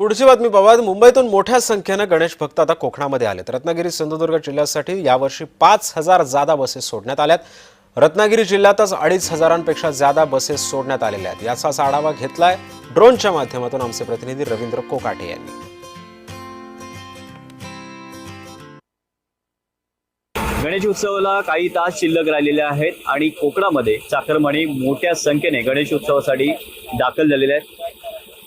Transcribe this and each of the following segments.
पुढची बातमी बाबा मुंबईतून मोठ्या संख्येनं गणेश भक्त आता कोकणामध्ये आलेत. रत्नागिरी सिंधुदुर्ग जिल्ह्यासाठी यावर्षी पाच हजार जादा बसेस सोडण्यात आल्यात. रत्नागिरी जिल्ह्यातच अडीच हजारांपेक्षा जादा बसेस सोडण्यात आलेल्या आहेत. याचाच आढावा घेतलाय ड्रोनच्या माध्यमातून आमचे प्रतिनिधी रवींद्र कोकाटे यांनी. गणेश उत्सवाला काही तास शिल्लक राहिलेले आहेत आणि कोकणामध्ये चाकरमानी मोठ्या संख्येने गणेश उत्सवासाठी दाखल झालेले आहेत.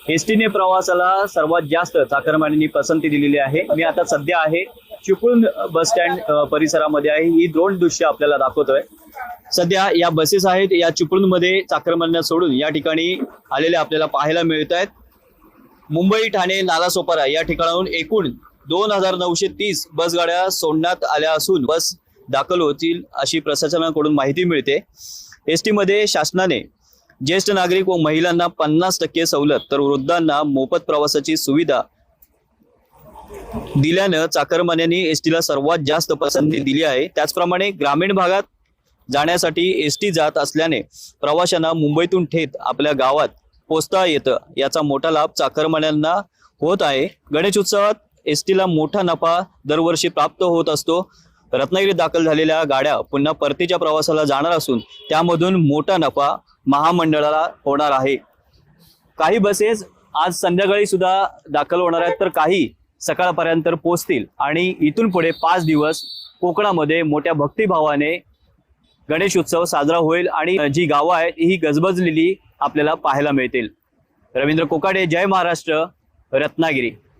एसटीने प्रवासाला सर्वात जास्त चाकरमानींनी पसंती दिलेली आहे. मी आता सध्या आहे चिपळूण बस स्टँड परिसरामध्ये आहे. ही दोन दृश्य आपल्याला दाखवतोय. सध्या या बसेस आहेत. या चिपळूणमध्ये चाकरमान्या सोडून या ठिकाणी आलेल्या आपल्याला पाहायला मिळत आहेत मुंबई ठाणे नालासोपारा या ठिकाणाहून एकूण दोन हजार नऊशे तीस बसगाड्या सोडण्यात आल्या असून बस दाखल होतील अशी प्रशासनाकडून माहिती मिळते. एस शासनाने ज्येष्ठ नागरिक व महिलांना पन्नास टक्के सवलत तर वृद्धांना मोफत प्रवासाची सुविधा दिल्यानं चाकरमान्यांनी एस टीला सर्वात जास्त पसंती दिली आहे. त्याचप्रमाणे ग्रामीण भागात जाण्यासाठी एस टी जात असल्याने प्रवाशांना मुंबईतून थेट आपल्या गावात पोचता येतं. याचा मोठा लाभ चाकरमान्यांना होत आहे. गणेश उत्सवात एस टीला मोठा नफा दरवर्षी प्राप्त होत असतो. रत्नागिरीत दाखल झालेल्या गाड्या पुन्हा परतीच्या प्रवासाला जाणार असून त्यामधून मोठा नफा महामंडळाला होणार आहे. काही बसेस आज संध्याकाळी सुद्धा दाखल होणार आहेत तर काही सकाळपर्यंत पोहोचतील. आणि इथून पुढे पाच दिवस कोकणामध्ये मोठ्या भक्तिभावाने गणेश उत्सव साजरा होईल आणि जी गावं आहेत ही गजबजलेली आपल्याला पाहायला मिळतील. रवींद्र कोकाडे जय महाराष्ट्र रत्नागिरी.